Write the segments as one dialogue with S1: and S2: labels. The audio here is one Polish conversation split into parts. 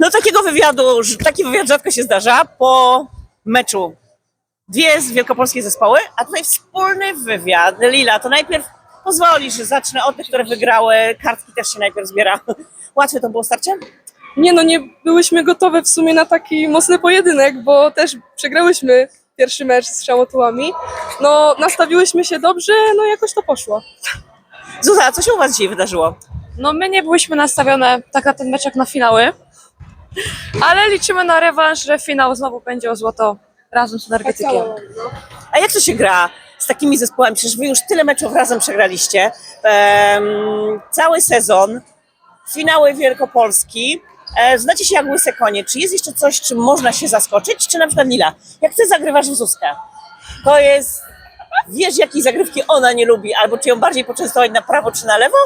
S1: No takiego wywiadu, taki wywiad rzadko się zdarza po meczu. Dwie z wielkopolskie zespoły, a tutaj wspólny wywiad. Lila, to najpierw pozwolisz, że zacznę od tych, które wygrały. Kartki też się najpierw zbiera. Łatwe to było starcie?
S2: Nie no, nie byłyśmy gotowe w sumie na taki mocny pojedynek, bo też przegrałyśmy pierwszy mecz z szamotułami. No, nastawiłyśmy się dobrze, no jakoś to poszło.
S1: Zuza, co się u was dzisiaj wydarzyło?
S3: No my nie byłyśmy nastawione tak na ten mecz jak na finały, ale liczymy na rewanż, że finał znowu będzie o złoto razem z energetykiem.
S1: A jak to się gra z takimi zespołami? Przecież wy już tyle meczów razem przegraliście. Em, cały sezon, finały Wielkopolski. E, znacie się jak łyse konie. Czy jest jeszcze coś, czym można się zaskoczyć? Czy na przykład Lila, jak ty zagrywasz w Zuzkę, to jest... Wiesz, jakiej zagrywki ona nie lubi, albo czy ją bardziej poczęstować na prawo czy na lewo?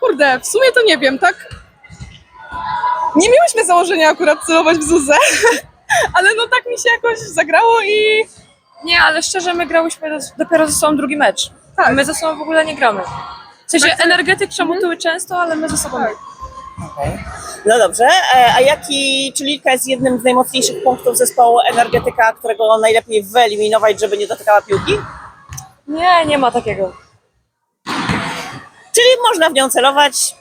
S2: Kurde, w sumie to nie wiem, tak? Nie miałyśmy założenia akurat celować w Zuzę, ale no tak mi się jakoś zagrało i
S3: Nie, ale szczerze, my grałyśmy dopiero ze sobą drugi mecz.
S2: Tak.
S3: My ze sobą w ogóle nie gramy. W sensie energetyk przemutuły często, ale my ze sobą nie.
S1: No dobrze, e, a jaki, czy Lilka jest jednym z najmocniejszych punktów zespołu energetyka, którego najlepiej wyeliminować, żeby nie dotykała piłki?
S3: Nie, nie ma takiego.
S1: Czyli można w nią celować,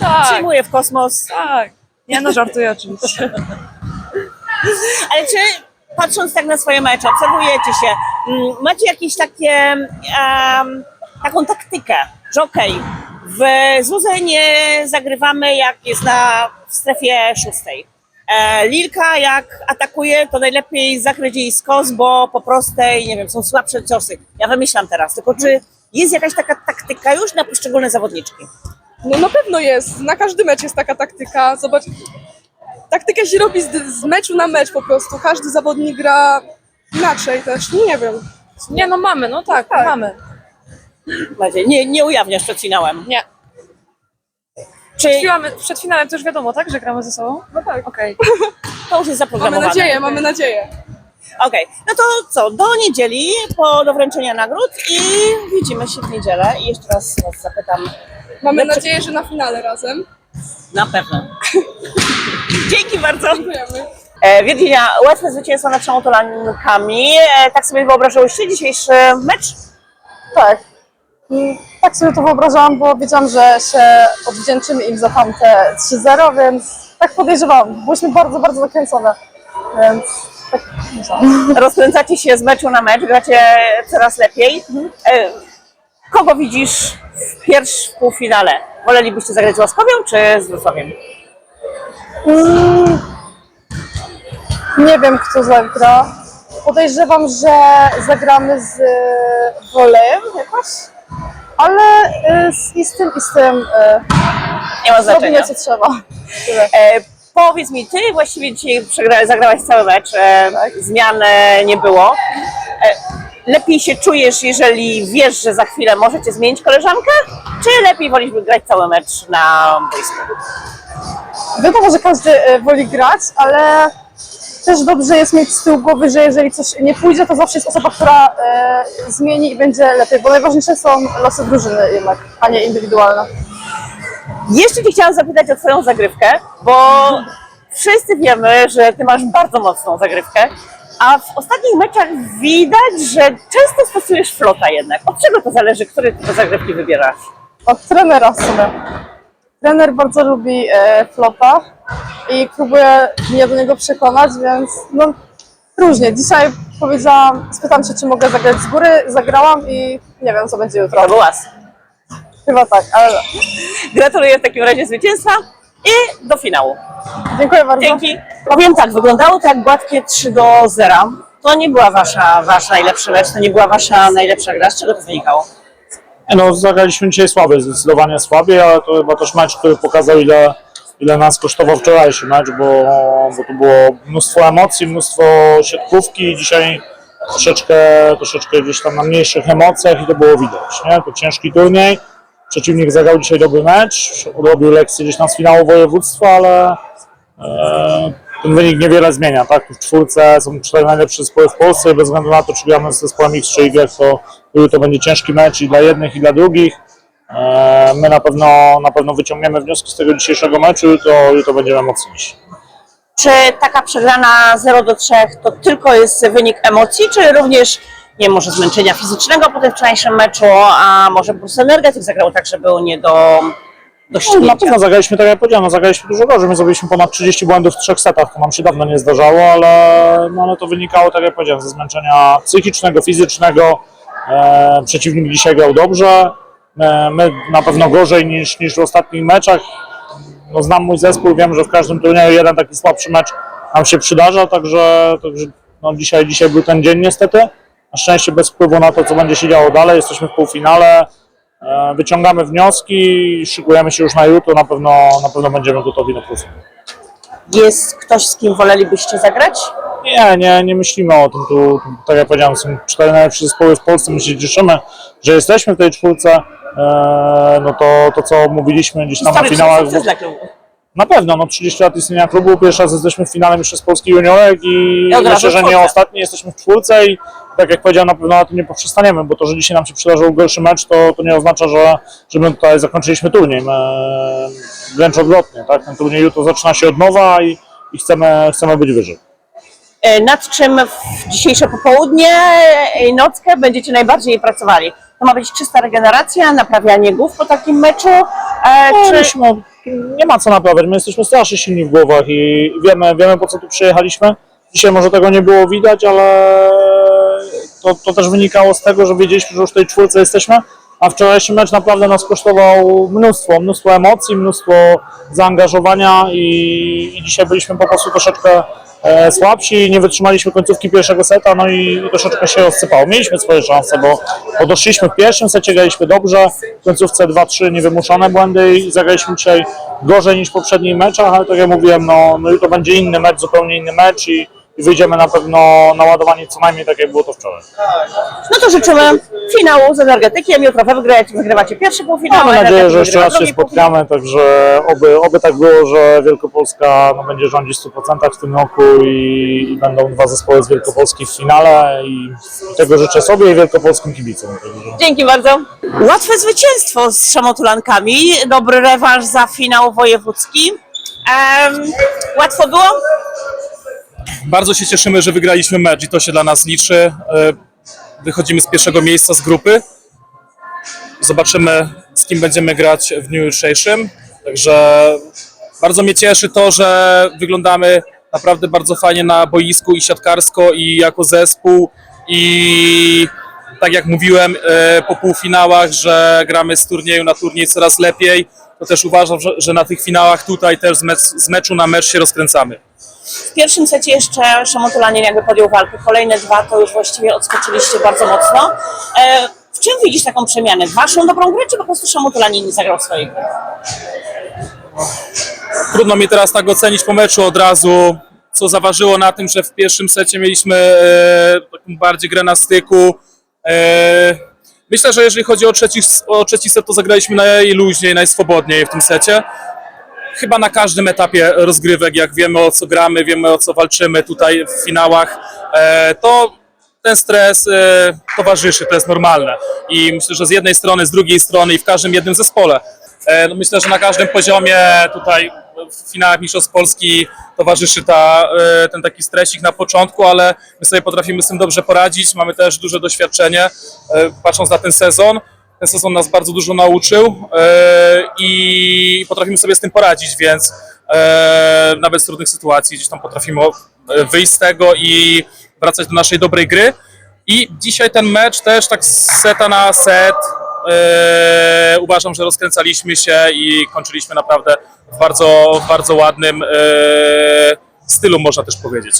S3: Tak,
S1: przyjmuje w kosmos.
S3: tak. Nie, no żartuję oczywiście.
S1: Ale czy patrząc tak na swoje mecze, obserwujecie się, mm, macie jakieś takie, taką taktykę, że okej, w Zuzę nie zagrywamy jak jest na, w strefie szóstej. E, Lilka jak atakuje, to najlepiej zakryć jej skos, bo po prostej, nie wiem, są słabsze ciosy. Ja wymyślam teraz, tylko czy jest jakaś taka taktyka już na poszczególne zawodniczki?
S2: No na pewno jest. Na każdy mecz jest taka taktyka. Zobacz, taktykę się robi z, z meczu na mecz po prostu. Każdy zawodnik gra inaczej też. Nie wiem.
S3: Nie, no mamy, no tak,
S2: Tak.
S3: mamy.
S1: Macie, Nie, nie ujawniasz przed finałem.
S3: Nie.
S1: Czy
S3: Przed finałem, przed finałem to już wiadomo, tak, że gramy ze sobą?
S2: No tak.
S3: Okej.
S1: to już jest
S2: Mamy
S1: zaprogramowane?
S2: nadzieję, mamy nadzieję.
S1: Okej, no to co, do niedzieli, po, do wręczenia nagród i widzimy się w niedzielę. I jeszcze raz was zapytam.
S2: Mamy
S1: Lecz-
S2: nadzieję, że na finale razem.
S1: Na pewno. Dzięki bardzo.
S2: Dziękujemy.
S1: E, Virginia, łatwe zwycięstwo nad Szamotolankami. E, tak sobie wyobrażałyście dzisiejszy mecz?
S4: Tak. Tak sobie to wyobrażałam, bo wiedziałam, że się odwdzięczymy im za tamte 3-0, więc tak podejrzewałam. Byłyśmy bardzo, bardzo zakręcone. Więc tak myślałam.
S1: Rozkręcacie się z meczu na mecz, gracie coraz lepiej. E, kogo widzisz w pierwszym półfinale? Wolelibyście zagrać z Łaskowią czy z Wrocławiem?
S4: Mm, nie wiem, kto zagra. Podejrzewam, że zagramy z e, Wolejem jakoś. Ale e, z, i z tym, i z tym e,
S1: Nie ma znaczenia.
S4: zrobimy co trzeba. Tyle.
S1: E, powiedz mi, ty właściwie dzisiaj przegra- zagrałaś cały mecz, e, zmian e, nie było. Lepiej się czujesz, jeżeli wiesz, że za chwilę możecie zmienić koleżankę, czy lepiej wolisz grać cały mecz na boisku?
S4: Wiadomo, że każdy e, woli grać, ale też dobrze jest mieć z tyłu głowy, że jeżeli coś nie pójdzie, to zawsze jest osoba, która e, zmieni i będzie lepiej, bo najważniejsze są losy drużyny jednak, a nie indywidualne.
S1: Jeszcze Cię chciałam zapytać o Twoją zagrywkę, bo wszyscy wiemy, że Ty masz bardzo mocną zagrywkę, a w ostatnich meczach widać, że często stosujesz flota jednak. Od czego to zależy, które Ty te zagrywki wybierasz?
S4: Od trenera w sumie. Trener bardzo lubi e, flopa i próbuje mnie do niego przekonać, więc no różnie. Dzisiaj powiedziałam, spytałam się, czy mogę zagrać z góry, zagrałam i nie wiem, co będzie jutro.
S1: To był łas.
S4: Chyba tak, ale
S1: Gratuluję w takim razie zwycięstwa i do finału.
S4: dziękuję bardzo.
S1: Dzięki. Powiem tak, wyglądało to jak gładkie 3 do 0. To nie była wasza, wasz najlepszy mecz, to nie była wasza najlepsza gra. Z czego to wynikało?
S5: No, zagraliśmy dzisiaj słabiej, zdecydowanie słabiej, ale to chyba też mecz, który pokazał, ile, ile nas kosztował wczorajszy mecz, bo, bo tu było mnóstwo emocji, mnóstwo siatkówki. Dzisiaj troszeczkę, troszeczkę gdzieś tam na mniejszych emocjach i to było widać. Nie? To ciężki turniej. Przeciwnik zagrał dzisiaj dobry mecz, odrobił lekcję gdzieś tam z finału województwa, ale e, ten wynik niewiele zmienia. Tak? W czwórce są cztery najlepsze zespoły w Polsce bez względu na to, czy gramy z X czy Y, to to będzie ciężki mecz i dla jednych, i dla drugich. E, My na pewno, na pewno wyciągniemy wnioski z tego dzisiejszego meczu to, jutro będziemy mocniejsi.
S1: Czy taka przegrana 0 do 3 to tylko jest wynik emocji, czy również, nie może zmęczenia fizycznego po tym wczorajszym meczu, a może prostu energetyk zagrał tak, że był nie do,
S5: No, na pewno zagraliśmy, tak jak powiedziałem, no, zagraliśmy dużo gorzej. My zrobiliśmy ponad 30 błędów w trzech setach, to nam się dawno nie zdarzało, ale, no, ale to wynikało, tak jak powiedziałem, ze zmęczenia psychicznego, fizycznego. E, przeciwnik dzisiaj grał dobrze, e, my na pewno gorzej niż, niż w ostatnich meczach. No, znam mój zespół, wiem, że w każdym turnieju jeden taki słabszy mecz nam się przydarza, także, także no, dzisiaj, dzisiaj był ten dzień niestety. Na szczęście bez wpływu na to, co będzie się działo dalej, jesteśmy w półfinale. E, Wyciągamy wnioski szykujemy się już na jutro. Na pewno, na pewno będziemy gotowi na plus.
S1: Jest ktoś, z kim wolelibyście zagrać?
S5: Nie, nie, nie myślimy o tym. Tu, tu, tak jak powiedziałem, są cztery najlepsze zespoły w Polsce. My się cieszymy, że jesteśmy w tej czwórce. E, no to, to, co mówiliśmy gdzieś tam na finałach.
S1: sukces dla klubu.
S5: Na pewno, no 30 lat istnienia klubu, pierwszy raz jesteśmy w finale Mistrzostw Polski Juniorek i
S1: razu
S5: myślę, że nie ostatni, jesteśmy w czwórce i tak jak powiedziałem, na pewno na tym nie poprzestaniemy, bo to, że dzisiaj nam się przydarzył gorszy mecz, to, to nie oznacza, że, że my tutaj zakończyliśmy turniej. My, wręcz odwrotnie, tak? Ten turniej jutro zaczyna się od nowa i, i chcemy, chcemy być wyżej.
S1: E, Nad czym w dzisiejsze popołudnie i nockę będziecie najbardziej pracowali? To ma być czysta regeneracja, naprawianie głów po takim meczu? E,
S5: No,
S1: czy
S5: myśmy, nie ma co naprawiać, my jesteśmy strasznie silni w głowach i wiemy, wiemy po co tu przyjechaliśmy. Dzisiaj może tego nie było widać, ale to, to też wynikało z tego, że wiedzieliśmy, że już w tej czwórce jesteśmy, a wczorajszy mecz naprawdę nas kosztował mnóstwo, mnóstwo emocji, mnóstwo zaangażowania i, i dzisiaj byliśmy po prostu troszeczkę słabsi, nie wytrzymaliśmy końcówki pierwszego seta, no i troszeczkę się rozsypało. Mieliśmy swoje szanse, bo, doszliśmy w pierwszym secie, graliśmy dobrze, w końcówce 2-3 niewymuszone błędy i zagraliśmy dzisiaj gorzej niż w poprzednich meczach, ale tak jak mówiłem, no, no jutro będzie inny mecz, zupełnie inny mecz i, i wyjdziemy na pewno naładowani co najmniej tak jak było to wczoraj.
S1: No to życzymy finału z energetykiem. Jutro wy wygracie, wygrywacie pierwszy półfinał.
S5: Mamy nadzieję, że jeszcze raz się spotkamy, także oby, oby tak było, że Wielkopolska no, będzie rządzić w 100% w tym roku i, i będą dwa zespoły z Wielkopolski w finale i, i tego życzę sobie i wielkopolskim kibicom. Także.
S1: Dzięki bardzo. Łatwe zwycięstwo z szamotulankami. Dobry rewanż za finał wojewódzki. Em, łatwo było?
S6: Bardzo się cieszymy, że wygraliśmy mecz i to się dla nas liczy. E, Wychodzimy z pierwszego miejsca z grupy. Zobaczymy, z kim będziemy grać w dniu jutrzejszym. Także bardzo mnie cieszy to, że wyglądamy naprawdę bardzo fajnie na boisku i siatkarsko, i jako zespół. I tak jak mówiłem e, po półfinałach, że gramy z turnieju na turniej coraz lepiej, to też uważam, że, na tych finałach tutaj też z meczu na mecz się rozkręcamy.
S1: W pierwszym secie jeszcze Szamotulanin jakby podjął walkę. Kolejne dwa to już właściwie odskoczyliście bardzo mocno. E, w czym widzisz taką przemianę? Waszą dobrą grę, czy po prostu Szamotulanin nie zagrał swojej gry?
S6: Trudno mi teraz tak ocenić po meczu od razu, co zaważyło na tym, że w pierwszym secie mieliśmy e, bardziej grę na styku. E, myślę, że jeżeli chodzi o trzeci, o trzeci set, to zagraliśmy najluźniej, najswobodniej w tym secie. Chyba na każdym etapie rozgrywek, jak wiemy o co gramy, wiemy o co walczymy tutaj w finałach, e, to ten stres e, towarzyszy, to jest normalne. I myślę, że z jednej strony, z drugiej strony i w każdym jednym zespole. E, no myślę, że na każdym poziomie tutaj w finałach Mistrzostw Polski towarzyszy ta, ten taki stresik na początku, ale my sobie potrafimy z tym dobrze poradzić. Mamy też duże doświadczenie, patrząc na ten sezon. Ten sezon nas bardzo dużo nauczył e, i potrafimy sobie z tym poradzić, więc e, nawet z trudnych sytuacji gdzieś tam potrafimy e, wyjść z tego i wracać do naszej dobrej gry. I dzisiaj ten mecz też tak seta na set. Uważam, że rozkręcaliśmy się i kończyliśmy naprawdę w bardzo, bardzo ładnym stylu, można też powiedzieć.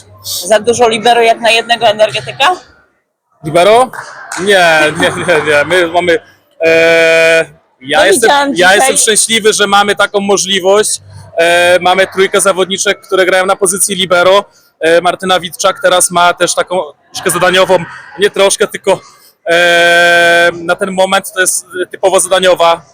S1: Za dużo libero jak na jednego energetyka?
S6: Libero? Nie, nie, nie, nie. My mamy. E, ja, jestem, ja
S1: dzisiaj-
S6: jestem szczęśliwy, że mamy taką możliwość. E, mamy trójkę zawodniczek, które grają na pozycji libero. E, Martyna Witczak teraz ma też taką troszkę zadaniową, nie troszkę, tylko e, na ten moment to jest typowo zadaniowa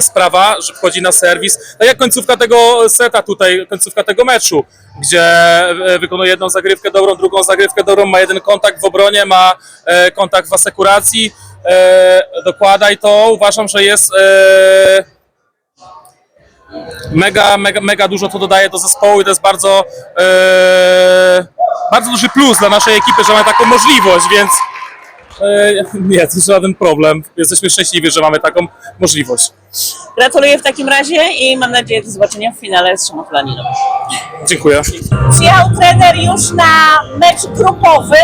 S6: sprawa, że wchodzi na serwis. Tak jak końcówka tego seta tutaj, końcówka tego meczu, gdzie e, wykonuje jedną zagrywkę dobrą, drugą zagrywkę dobrą, ma jeden kontakt w obronie, ma e, kontakt w asekuracji, e, dokłada i to uważam, że jest mega, mega, mega dużo to dodaje do zespołu i to jest bardzo, bardzo duży plus dla naszej ekipy, że mamy taką możliwość, więc nie, to jest żaden problem. Jesteśmy szczęśliwi, że mamy taką możliwość.
S1: Gratuluję w takim razie i mam nadzieję do zobaczenia w finale z Szamotulaniną.
S6: Dziękuję.
S1: Przyjechał trener już na mecz grupowy,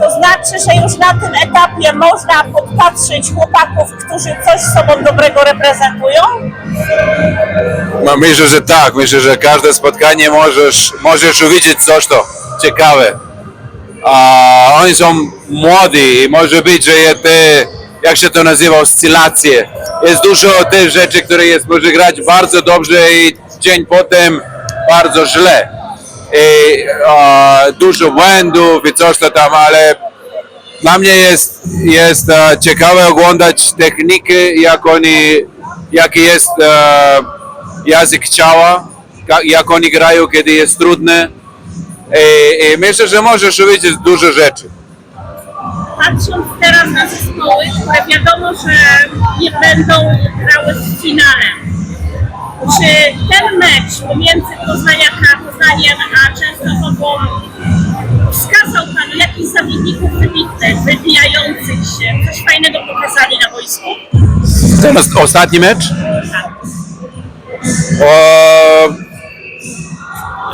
S1: to znaczy, że już na tym etapie można podpatrzeć chłopaków, którzy coś sobą dobrego reprezentują.
S7: No, myślę, że tak. Myślę, że każde spotkanie możesz, możesz uwidzieć coś to ciekawe. A oni są młodzi i może być, że je te, jak się to nazywa, oscylacje. Jest dużo tych rzeczy, które jest, może grać bardzo dobrze i dzień potem bardzo źle. I, a, dużo błędów i coś to tam, ale dla mnie jest, jest e, ciekawe oglądać technikę, jak oni, jaki jest e, język ciała, jak oni grają, kiedy jest trudne. I, I myślę, że możesz uwidzieć dużo rzeczy.
S1: Patrząc teraz na zespoły, które wiadomo, że nie będą grały w finale. Czy ten mecz pomiędzy Poznaniaka a Poznaniem a Częstochową wskazał Pan jakichś zawodników wybitnych, wybijających się, coś fajnego pokazali na boisku?
S7: Teraz ostatni mecz? O,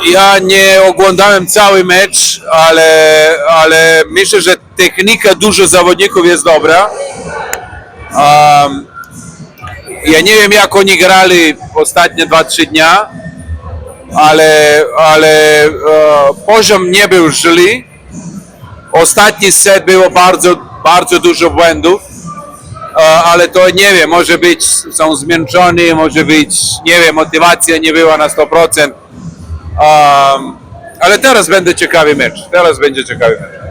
S7: ja nie oglądałem cały mecz, ale, ale myślę, że technika dużo zawodników jest dobra. Um, ja nie wiem, jak oni grali ostatnie 2-3 dnia, ale, ale e, poziom nie był źle. Ostatni set było bardzo, bardzo dużo błędów. E, ale to nie wiem, może być, są zmęczeni, może być, nie wiem, motywacja nie była na 100%. Um, ale teraz będzie ciekawy mecz, teraz będzie ciekawy mecz.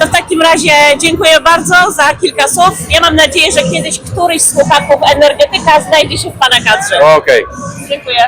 S1: To w takim razie dziękuję bardzo za kilka słów. Ja mam nadzieję, że kiedyś któryś z chłopaków energetyka znajdzie się w Pana kadrze.
S7: Okej.
S1: Dziękuję.